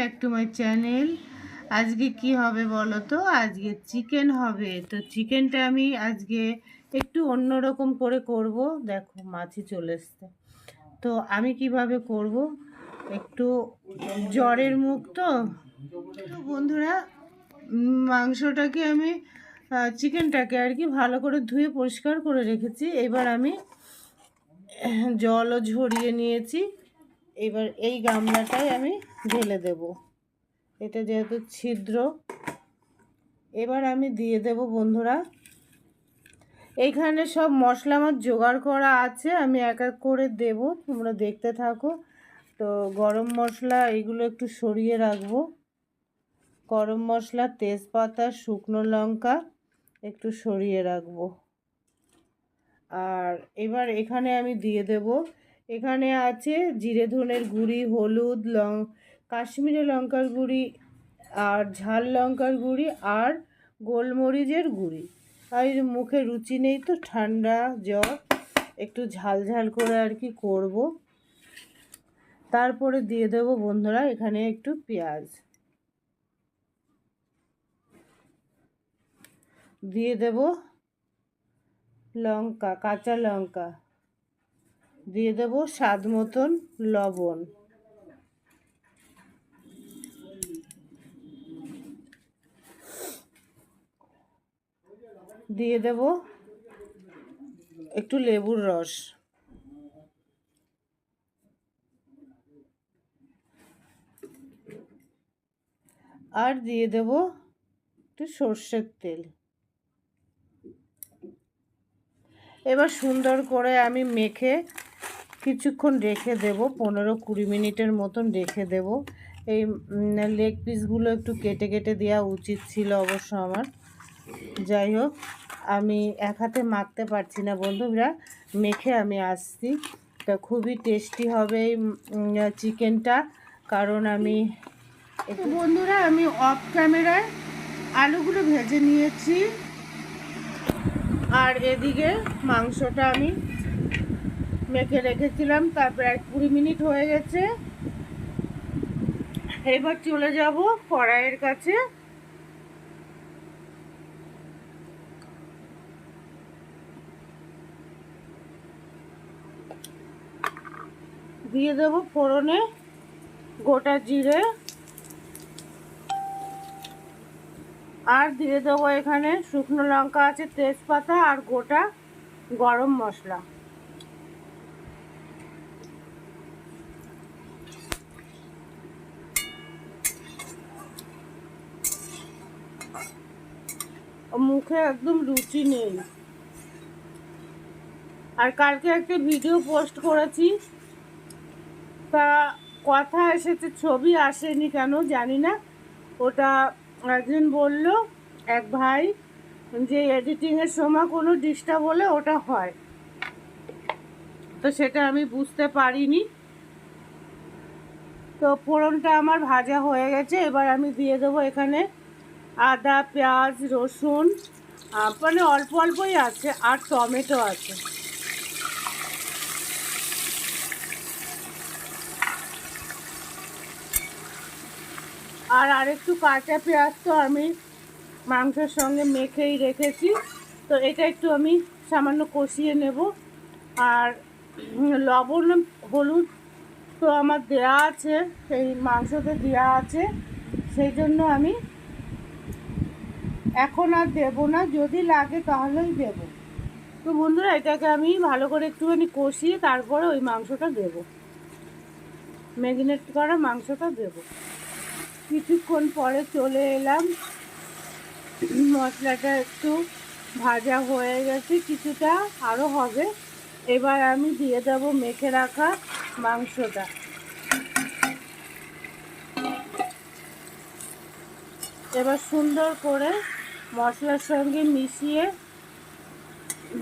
Back to my channel আজকে কি হবে বলো তো? আজকে চিকেন হবে। তো চিকেনটা আমি আজকে একটু অন্যরকম করে করব। দেখো, মাছি চলে এসছে। তো আমি কীভাবে করব? একটু জ্বরের মুখ তো? বন্ধুরা, মাংসটাকে আমি চিকেনটাকে আর কি ভালো করে ধুয়ে পরিষ্কার করে রেখেছি। এবার আমি জলও ঝরিয়ে নিয়েছি। এবার এই গামলাটায় আমি ঢেলে দেব। এটা যেহেতু ছিদ্র, এবার আমি দিয়ে দেব বন্ধুরা। এইখানে সব মশলা আমার জোগাড় করা আছে, আমি এক এক করে দেব, তোমরা দেখতে থাকো। তো গরম মশলা এগুলো একটু সরিয়ে রাখব। গরম মশলা, তেজপাতা, শুকনো লঙ্কা একটু সরিয়ে রাখব। আর এবার এখানে আমি দিয়ে দেব, এখানে আছে জিরে ধনের গুঁড়ি, হলুদ, লং কাশ্মীরি লঙ্কার গুঁড়ি, আর ঝাল লঙ্কার গুঁড়ি, আর গোলমরিচের গুঁড়ি। আর মুখে রুচি নেই তো, ঠান্ডা জ্বর, একটু ঝাল ঝাল করে আর কি করব। তারপরে দিয়ে দেব বন্ধুরা এখানে একটু পেঁয়াজ। দিয়ে দেব লঙ্কা, কাঁচা লঙ্কা। দিয়ে দেব স্বাদ মতন লবণ। দিয়ে দেব একটু লেবুর রস। আর দিয়ে দেব একটু সর্ষের তেল। এবার সুন্দর করে আমি মেখে কিছুক্ষণ রেখে দেব, পনেরো কুড়ি মিনিটের মতন রেখে দেব। এই লেগ পিসগুলো একটু কেটে কেটে দেওয়া উচিত ছিল অবশ্য আমার। যাই হোক আমি এক হাতে মাখতে পারছি না বন্ধুরা, মেখে আমি আসছি। তা খুবই টেস্টি হবে চিকেনটা, কারণ আমি বন্ধুরা, আমি অফ ক্যামেরায় আলুগুলো ভেজে নিয়েছি। আর এদিকে মাংসটা আমি মেখে রেখেছিলাম তার প্রায় কুড়ি মিনিট হয়ে গেছে। এবার চলে যাব কড়াইয়ের কাছে। দিয়ে দেবো ফোড়নে গোটা জিরে। আর দিয়ে দেবো এখানে শুকনো লঙ্কা আছে, তেজপাতা আর গোটা গরম মশলা। মুখে একদম রুচি নেই। আর কালকে একটা ভিডিও পোস্ট করেছি তা কথা এসেছে, ছবি আসেনি কেন জানি না। ওটা একজন বলল, এক ভাই, যে এডিটিংয়ের সময় কোনো ডিস্টার্ব হলে ওটা হয়। তো সেটা আমি বুঝতে পারিনি। তো ফোড়নটা আমার ভাজা হয়ে গেছে, এবার আমি দিয়ে দেবো এখানে আদা, পেঁয়াজ, রসুন মানে অল্প অল্পই আছে, আর টমেটো আছে। আর আরেকটু কাঁচা পেঁয়াজ তো আমি মাংসের সঙ্গে মেখেই রেখেছি। তো এটা একটু আমি সামান্য কষিয়ে নেব। আর লবণ, হলুদ তো আমার দেয়া আছে, সেই মাংসতে দেওয়া আছে। সেই জন্য আমি এখন আর দেবো না, যদি লাগে তাহলেই দেব। তো বন্ধুরা, এটাকে আমি ভালো করে একটুখানি কষিয়ে তারপরে ওই মাংসটা দেব। ম্যাগিনেট করা মাংসটা দেবো। কিছুক্ষণ পরে চলে এলাম। মশলাটা একটু ভাজা হয়ে গেছে, কিছুটা আরও হবে। এবার আমি দিয়ে দেবো মেখে রাখা মাংসটা। এবার সুন্দর করে মশলার সঙ্গে মিশিয়ে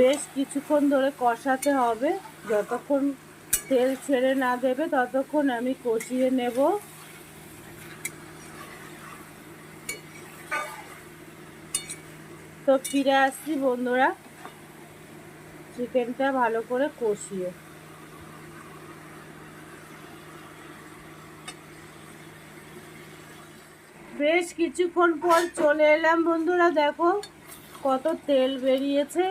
বেশ কিছুক্ষণ ধরে কষাতে হবে। যতক্ষণ তেল ছেড়ে না দেবে, ততক্ষণ আমি কষিয়ে নেব। তো ফিরে আসছি বন্ধুরা। চিকেনটা ভালো করে কষিয়ে। বেশ কিছুক্ষণ পর চলে এলাম বন্ধুরা, দেখো কত তেল বেরিয়েছে,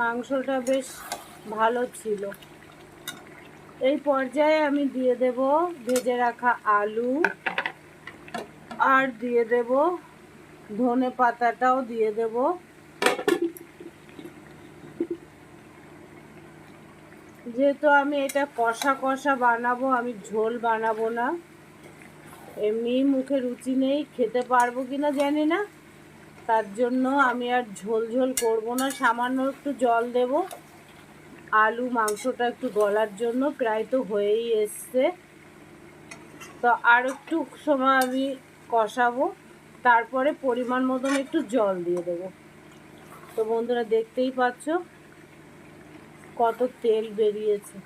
মাংসটা বেশ ভালো ছিল। এই পর্যায়ে আমি দিয়ে দেব ভেজে রাখা আলু, আর দিয়ে দেব ধনে পাতাটাও দিয়ে দেব। যেহেতু আমি এটা কষা কষা বানাবো, আমি ঝোল বানাবো না। এমনি মুখে রুচি নেই, খেতে পারব কি না জানি না। তার জন্য আমি আর ঝোল ঝোল করব না, সামান্য একটু জল দেব। আলু, মাংসটা একটু গলার জন্য, প্রায় তো হয়েই এসছে। তো আর একটু সময় আমি কষাবো, তারপরে পরিমাণ মতন একটু জল দিয়ে দেবো। তো বন্ধুরা দেখতেই পাচ্ছ কত তেল বেরিয়েছে।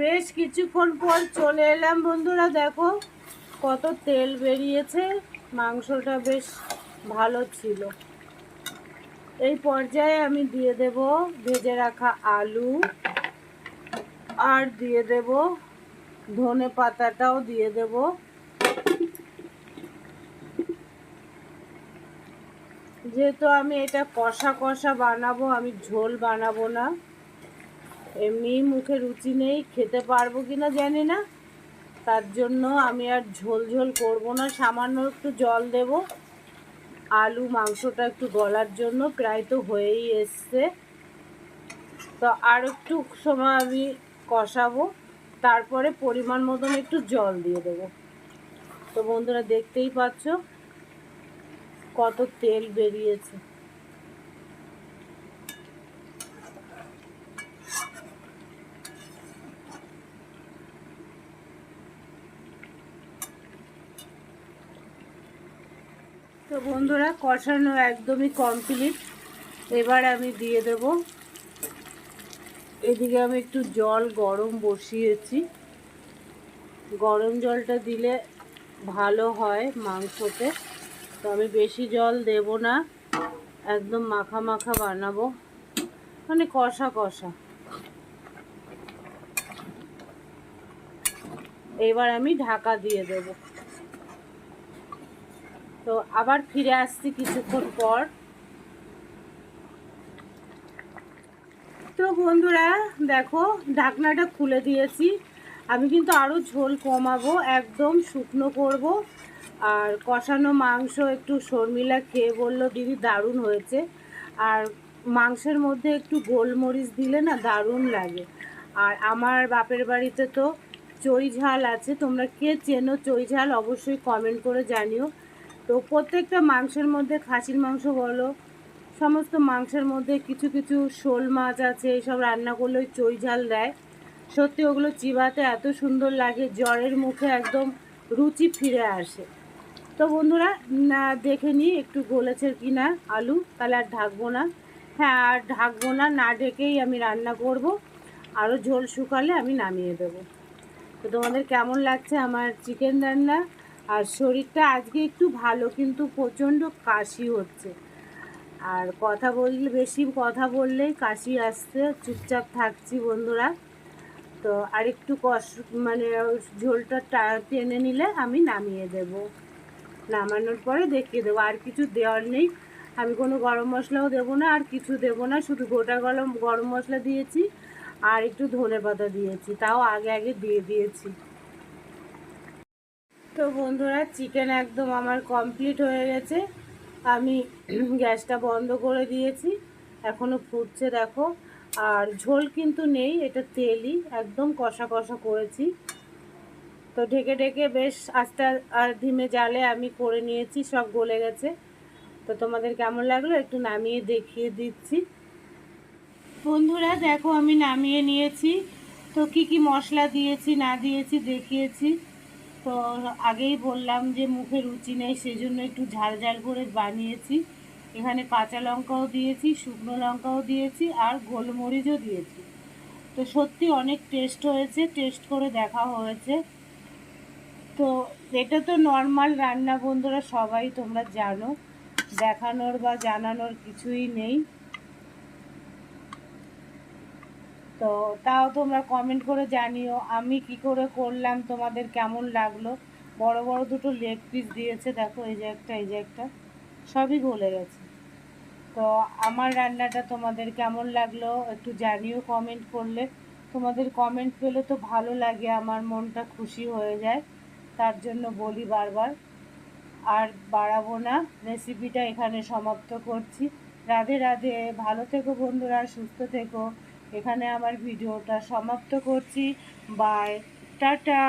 বেশ কিছুক্ষণ পর চলে এলাম বন্ধুরা, দেখো কত তেল বেরিয়েছে। মাংসটা বেশ ভালো ছিল। এই পর্যায়ে আমি দিয়ে দেব ভেজে রাখা আলু। আর দিয়ে দেব ধনে পাতাটাও দিয়ে দেব। যেহেতু আমি এটা কষা কষা বানাবো, আমি ঝোল বানাবো না। এমনি মুখে রুচি নেই, খেতে পারব কি না জানি না। তার জন্য আমি আর ঝোল ঝোল করব না, সামান্য একটু জল দেব। আলু মাংসটা একটু গলার জন্য, প্রায় তো হয়েই এসছে। তো আর একটু সময় আমি কষাবো, তারপরে পরিমাণ মতন একটু জল দিয়ে দেবো। তো বন্ধুরা দেখতেই পাচ্ছ কত তেল বেরিয়েছে। তো বন্ধুরা কষানো একদমই কমপ্লিট এবার আমি দিয়ে দেব এদিকে আমি একটু জল গরম বসিয়েছি। গরম জলটা দিলে ভালো হয় মাংসতে। তো আমি বেশি জল দেব না, একদম মাখা মাখা বানাবো। মানে কষা কষা। এবার আমি ঢাকা দিয়ে দেবো। তো আবার ফিরে আসছি কিছুক্ষণ পর। তো বন্ধুরা, দেখো, ঢাকনাটা খুলে দিয়েছি। আমি কিন্তু আরও ঝোল কমাবো, একদম শুকনো করব। আর কষানো মাংস একটু শর্মিলা খেয়ে বলল, দিদি, দারুণ হয়েছে। আর মাংসের মধ্যে একটু গোলমরিচ দিলে না দারুণ লাগে। আর আমার বাপের বাড়িতে তো চই ঝাল আছে, তোমরা কে চেনো চই ঝাল অবশ্যই কমেন্ট করে জানিও। তো প্রত্যেকটা মাংসের মধ্যে খাসির মাংস বলো সমস্ত মাংসের মধ্যে কিছু কিছু শোল মাছ আছে, এইসব রান্না করলে ওই চই ঝাল দেয়। সত্যি ওগুলো চিবাতে এত সুন্দর লাগে, জ্বরের মুখে একদম রুচি ফিরে আসে। তো বন্ধুরা, না, দেখে নিই একটু গলেছে কি না আলু, তাহলে আর ঢাকবো না। হ্যাঁ আর ঢাকবো না না ঢেকেই আমি রান্না করব। আরও ঝোল শুকালে আমি নামিয়ে দেবো। তো তোমাদের কেমন লাগছে আমার চিকেন রান্না? আর শরীরটা আজকে একটু ভালো, কিন্তু প্রচণ্ড কাশি হচ্ছে। আর কথা বললে, বেশি কথা বললেই কাশি আসছে, চুপচাপ থাকছি বন্ধুরা। তো আরেকটু কষ মানে ঝোলটা টেনে নিলে আমি নামিয়ে দেব। নামানোর পরে দেখিয়ে দেবো, আর কিছু দেওয়ার নেই। আমি কোনো গরম মশলাও দেবো না, আর কিছু দেবো না, শুধু গোটা গরম গরম মশলা দিয়েছি, আর একটু ধনে পাতা দিয়েছি, তাও আগে আগে দিয়ে দিয়েছি। তো বন্ধুরা, চিকেন একদম আমার কমপ্লিট হয়ে গেছে। আমি গ্যাসটা বন্ধ করে দিয়েছি। এখনও ফুটছে দেখো। আর ঝোল কিন্তু নেই, এটা তেলই, একদম কষা কষা করেছি। তো ঢেকে ঢেকে বেশ আস্তে আর ধিমে জালে আমি করে নিয়েছি, সব গলে গেছে। তো তোমাদের কেমন লাগল একটু নামিয়ে দেখিয়ে দিচ্ছি। বন্ধুরা, দেখো আমি নামিয়ে নিয়েছি। তো কি কি মশলা দিয়েছি, না দিয়েছি দেখিয়েছি। তো আগেই বললাম যে মুখে রুচি নেই, সেজন্য একটু ঝাল ঝাল করে বানিয়েছি। এখানে কাঁচা লঙ্কাও দিয়েছি, শুকনো লঙ্কাও দিয়েছি আর গোলমরিচও দিয়েছি। তো সত্যি অনেক টেস্ট হয়েছে টেস্ট করে দেখা হয়েছে। তো এটা তো নর্মাল রান্না বন্ধুরা সবাই তোমরা জানো। দেখানোর বা জানানোর কিছুই নেই। তো তাও তোমরা কমেন্ট করে জানিও, আমি কি করে করলাম, তোমাদের কেমন লাগল? বড় বড় দুটো লেগ পিস দিয়েছে, দেখো এই যে একটা, এই যে একটা, সবই গলে গেছে। তো আমার রান্নাটা তোমাদের কেমন লাগল একটু জানিও কমেন্ট করলে। তোমাদের কমেন্ট পেলে তো ভালো লাগে, আমার মনটা খুশি হয়ে যায়, তার জন্য বলি বারবার। আর বাড়াবো না রেসিপিটা এখানে সমাপ্ত করছি। রাধে রাধে, ভালো থেকো বন্ধুরা, সুস্থ থেকো। এখানে আমার ভিডিওটা সমাপ্ত করছি। Bye tata!